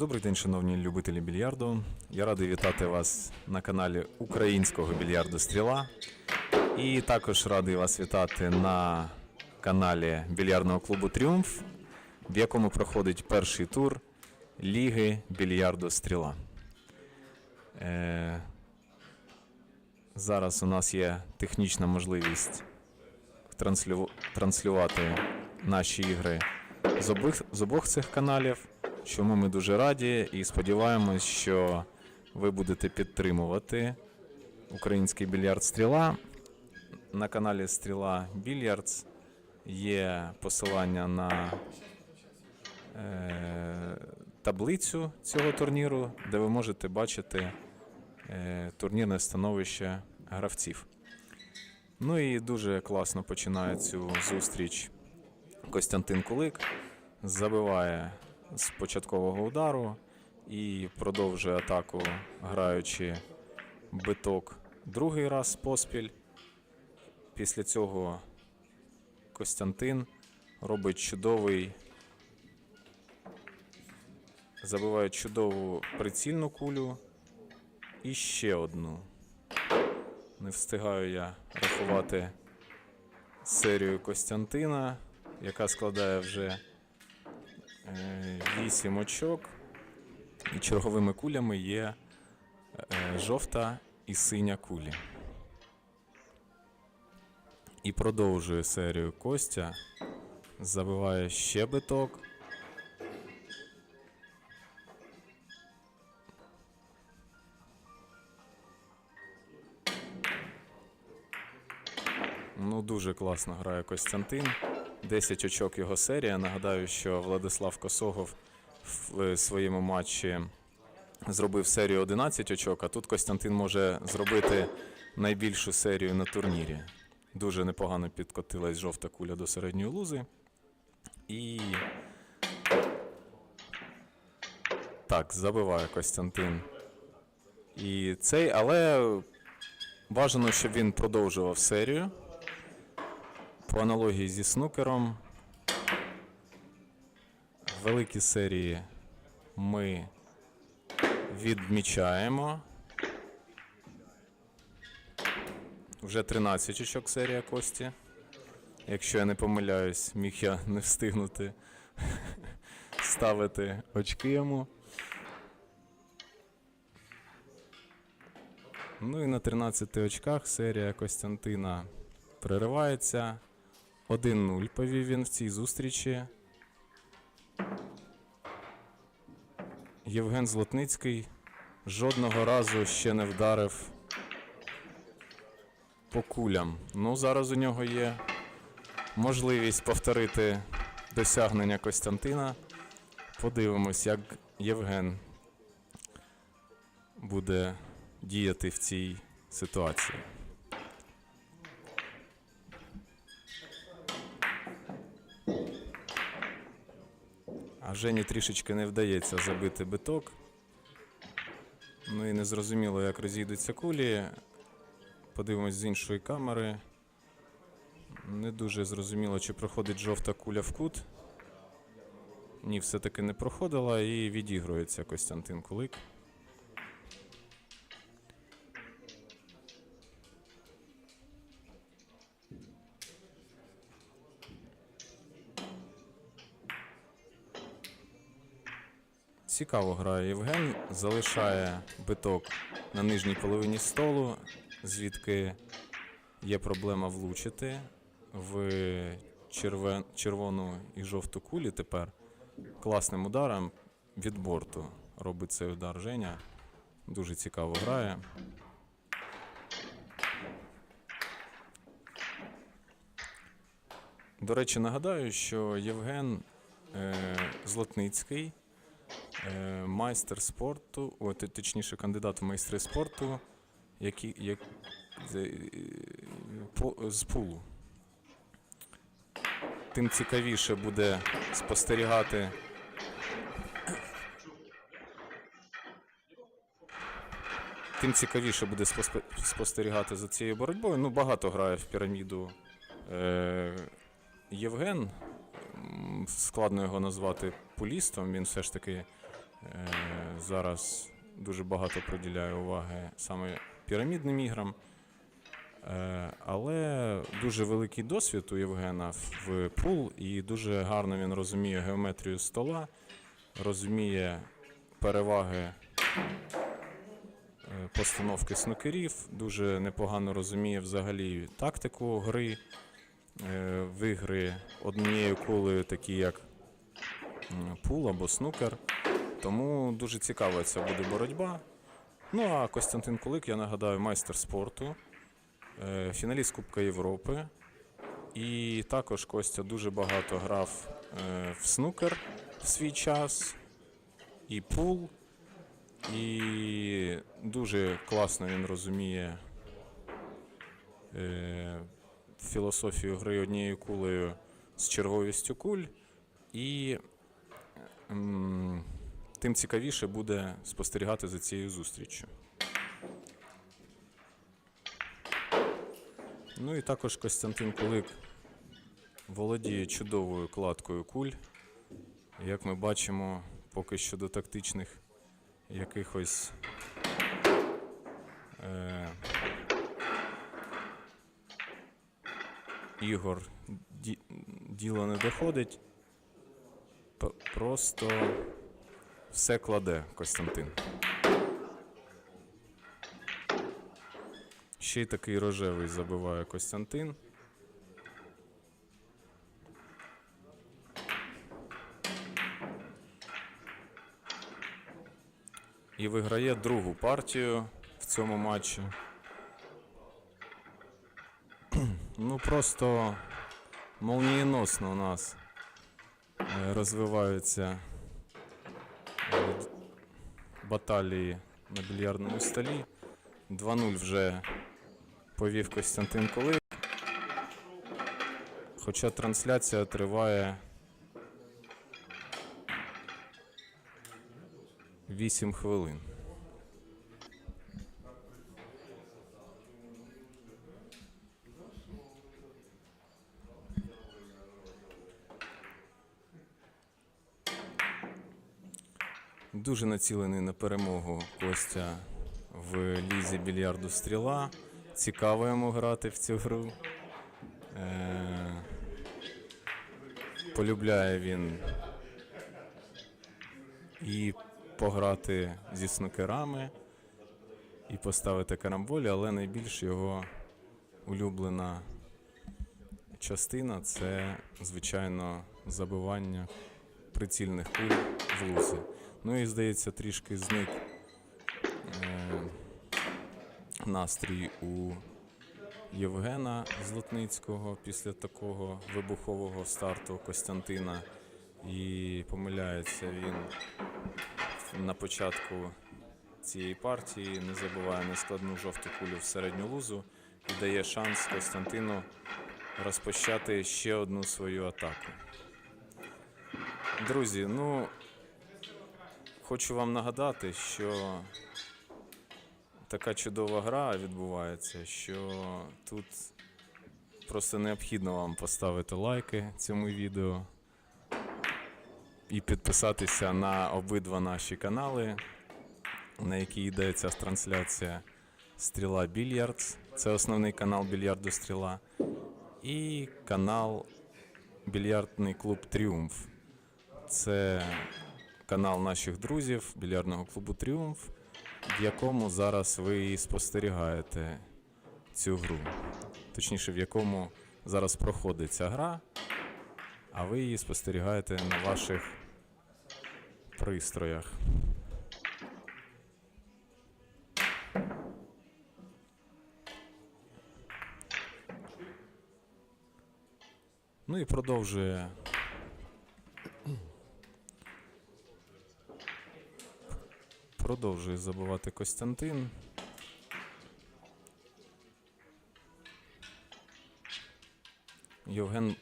Добрий день, шановні любителі більярду. Я радий вітати вас на каналі українського більярду Стріла. І також радий вас вітати на каналі більярдного клубу Тріумф, в якому проходить перший тур Ліги більярду Стріла. Е, зараз у нас є технічна можливість транслю... транслювати наші ігри з обох, з обох цих каналів, чому ми дуже раді і сподіваємось, що ви будете підтримувати український більярд Стріла. На каналі Стріла Більярдс є посилання на е, таблицю цього турніру, де ви можете бачити е, турнірне становище гравців. Ну і дуже класно починає цю зустріч Костянтин Кулик. Забиває з початкового удару і продовжує атаку, граючи биток другий раз поспіль. Після цього Костянтин робить чудовий, забиває чудову прицільну кулю і ще одну. Не встигаю я рахувати серію Костянтина, яка складає вже 8 очок. І черговими кулями є е, жовта і синя кулі. І продовжує серію Костя. Забиває ще биток. Ну, дуже класно грає Костянтин. 10 очок його серія. Нагадаю, що Владислав Косогов в е, своєму матчі зробив серію 11 очок, а тут Костянтин може зробити найбільшу серію на турнірі. Дуже непогано підкотилась жовта куля до середньої лузи. І. Так, забиває Костянтин. І цей, але бажано, щоб він продовжував серію. По аналогії зі снукером. Великі серії ми відмічаємо. Вже 13 очок серія Кості. Якщо я не помиляюсь, міг я не встигнути ставити очки йому. Ну і на 13 очках серія Костянтина переривається. 1-0 повів він в цій зустрічі. Євген Злотницький жодного разу ще не вдарив по кулям. Ну, зараз у нього є можливість повторити досягнення Костянтина. Подивимось, як Євген буде діяти в цій ситуації. А Жені трішечки не вдається забити биток. Ну і незрозуміло, як розійдуться кулі. Подивимось з іншої камери. Не дуже зрозуміло, чи проходить жовта куля в кут. Ні, все-таки не проходила і відігрується Костянтин Кулик. Цікаво грає Євген, залишає биток на нижній половині столу, звідки є проблема влучити в червен- червону і жовту кулі тепер класним ударом від борту робить цей удар Женя. Дуже цікаво грає. До речі, нагадаю, що Євген е, Злотницький Е, майстер спорту, о, точніше, кандидат в майстри спорту, які, як, е, по, з пулу. Тим цікавіше буде спостерігати. Тим цікавіше буде спостерігати за цією боротьбою. Ну, багато грає в піраміду е, Євген. Складно його назвати пулістом. Він все ж таки е, зараз дуже багато приділяє уваги саме пірамідним іграм. Е, Але дуже великий досвід у Євгена в пул, і дуже гарно він розуміє геометрію стола, розуміє переваги е, постановки снукерів, дуже непогано розуміє взагалі тактику гри в ігри однією кулею, такі як пул або снукер. Тому дуже цікава ця буде боротьба. Ну а Костянтин Кулик, я нагадаю, майстер спорту, е, фіналіст Кубка Європи. І також Костя дуже багато грав е, в снукер в свій час, і пул. І дуже класно він розуміє е, філософію гри однією кулею з черговістю куль. І м, тим цікавіше буде спостерігати за цією зустріччю. Ну і також Костянтин Кулик володіє чудовою кладкою куль. Як ми бачимо, поки що до тактичних якихось е, ігор ді, діло не доходить. Просто все кладе Костянтин. Ще й такий рожевий забиває Костянтин. І виграє другу партію в цьому матчі. Ну просто молнієносно у нас е, розвиваються е, баталії на більярдному столі. 2-0 вже повів Костянтин Колик. Хоча трансляція триває 8 хвилин. Дуже націлений на перемогу Костя в лізі більярду стріла. Цікаво йому грати в цю гру. Е- полюбляє він і пограти зі снукерами, і поставити карамболі, але найбільш його улюблена частина це, звичайно, забивання прицільних куль в лузи. Ну і здається, трішки зник е, настрій у Євгена Злотницького після такого вибухового старту Костянтина. І помиляється він на початку цієї партії, не забуває нескладну жовту кулю в середню лузу і дає шанс Костянтину розпочати ще одну свою атаку. Друзі, ну хочу вам нагадати, що така чудова гра відбувається, що тут просто необхідно вам поставити лайки цьому відео і підписатися на обидва наші канали, на які йде ця трансляція Стріла Більярдс. Це основний канал більярду Стріла. І канал Більярдний клуб Тріумф. Це канал наших друзів більярдного клубу Тріумф, в якому зараз ви спостерігаєте цю гру. Точніше, в якому зараз проходить ця гра, а ви її спостерігаєте на ваших пристроях. Ну і продовжує продовжує забивати Костянтин. Євген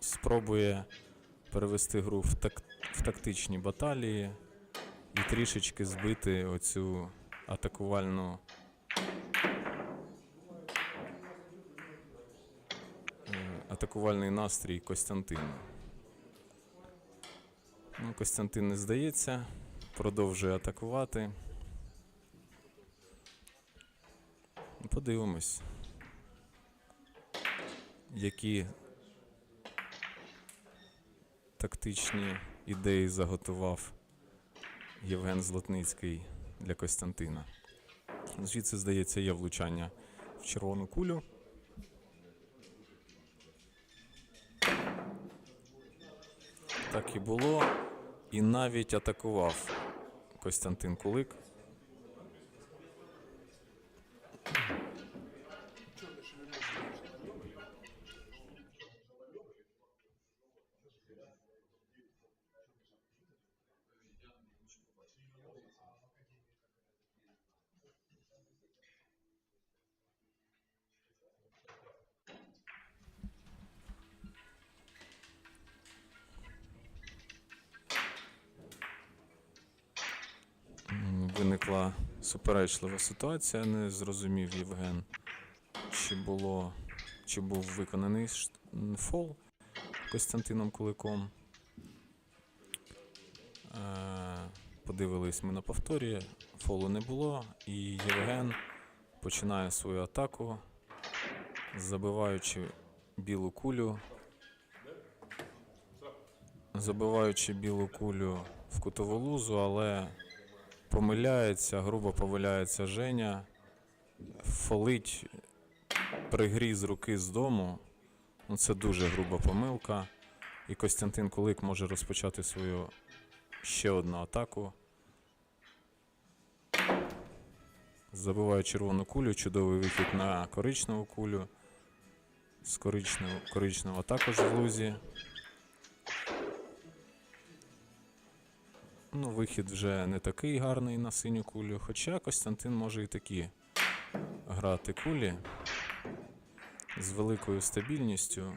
спробує перевести гру в, так, в тактичні баталії і трішечки збити оцю атакувальну. Атакувальний настрій Костянтина. Ну, Костянтин не здається, продовжує атакувати. Подивимось, які тактичні ідеї заготував Євген Злотницький для Костянтина. Звідси, здається, є влучання в червону кулю. Так і було. І навіть атакував Костянтин Кулик. М, Виникла суперечлива ситуація. Не зрозумів Євген, чи було, чи був виконаний фол Костянтином Куликом. Е, Подивились ми на повторі, фолу не було, і Євген починає свою атаку, забиваючи білу кулю. Забиваючи білу кулю в кутову лузу, але помиляється, грубо помиляється Женя, фолить при грі з руки з дому. Ну, це дуже груба помилка. І Костянтин Кулик може розпочати свою ще одну атаку. Забиває червону кулю, чудовий вихід на коричневу кулю. З коричневого, коричневого також в лузі. Ну, вихід вже не такий гарний на синю кулю, хоча Костянтин може і такі грати кулі з великою стабільністю,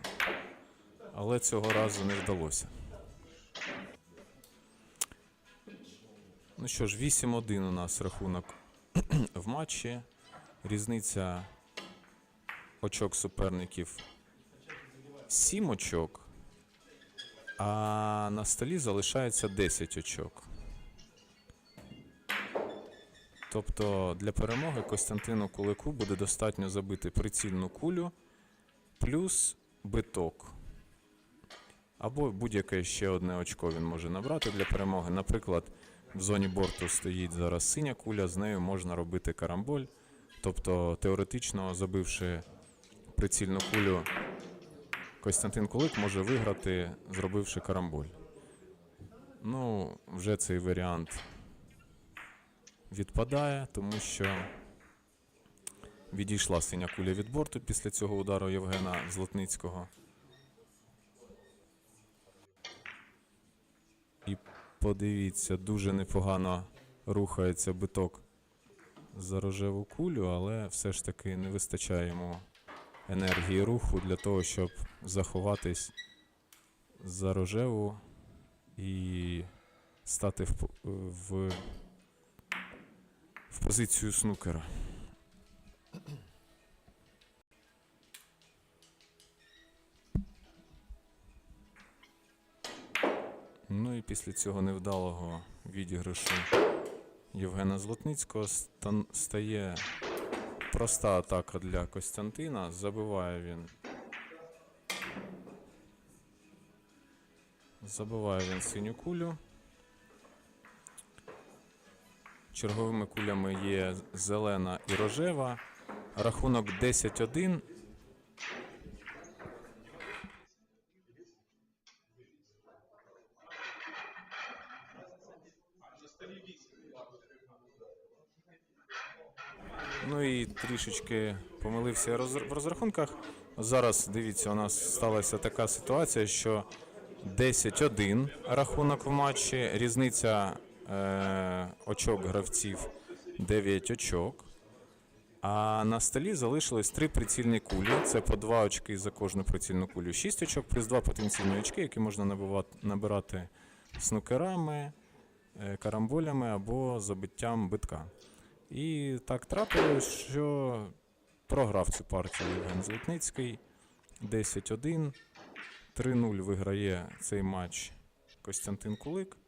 але цього разу не вдалося. Ну що ж, 8-1 у нас рахунок в матчі. Різниця очок суперників 7 очок. А на столі залишається 10 очок. Тобто для перемоги Костянтину Кулику буде достатньо забити прицільну кулю плюс биток. Або будь-яке ще одне очко він може набрати для перемоги. Наприклад, в зоні борту стоїть зараз синя куля, з нею можна робити карамболь. Тобто, теоретично, забивши прицільну кулю, Костянтин Кулик може виграти, зробивши карамболь. Ну, вже цей варіант відпадає, тому що відійшла синя куля від борту після цього удару Євгена Злотницького. І подивіться, дуже непогано рухається биток за рожеву кулю, але все ж таки не вистачає йому енергії руху для того, щоб заховатись за рожеву і стати в, в, позицію снукера. Ну і після цього невдалого відіграшу Євгена Злотницького стає проста атака для Костянтина. Забиває він. Забиває він синю кулю. Черговими кулями є зелена і рожева. Рахунок 10-1. Ну і трішечки помилився в розрахунках. Зараз дивіться, у нас сталася така ситуація, що 10-1 рахунок в матчі. Різниця очок гравців 9 очок. А на столі залишилось три прицільні кулі. Це по 2 очки за кожну прицільну кулю. 6 очок плюс 2 потенційні очки, які можна набирати снукерами, е, карамболями або забиттям битка. І так трапилось, що програв цю партію Євген Злотницький 10-1. 3-0 виграє цей матч Костянтин Кулик.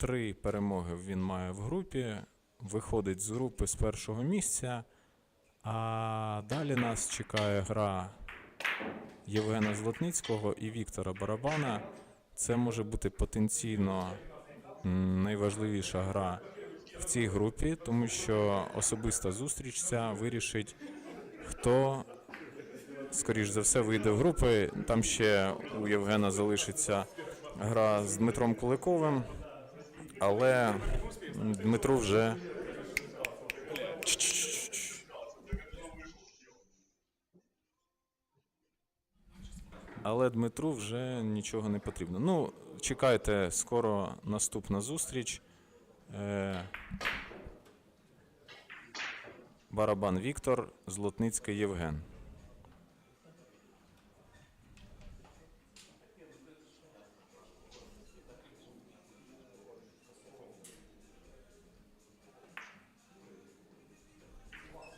Три перемоги він має в групі, виходить з групи з першого місця. А далі нас чекає гра Євгена Злотницького і Віктора Барабана. Це може бути потенційно найважливіша гра в цій групі, тому що особиста зустріч ця вирішить, хто, скоріш за все, вийде в групи. Там ще у Євгена залишиться гра з Дмитром Куликовим, але м, Дмитру вже. Але Дмитру вже нічого не потрібно. Ну, чекайте, скоро наступна зустріч. Е, Барабан Віктор, Злотницький Євген.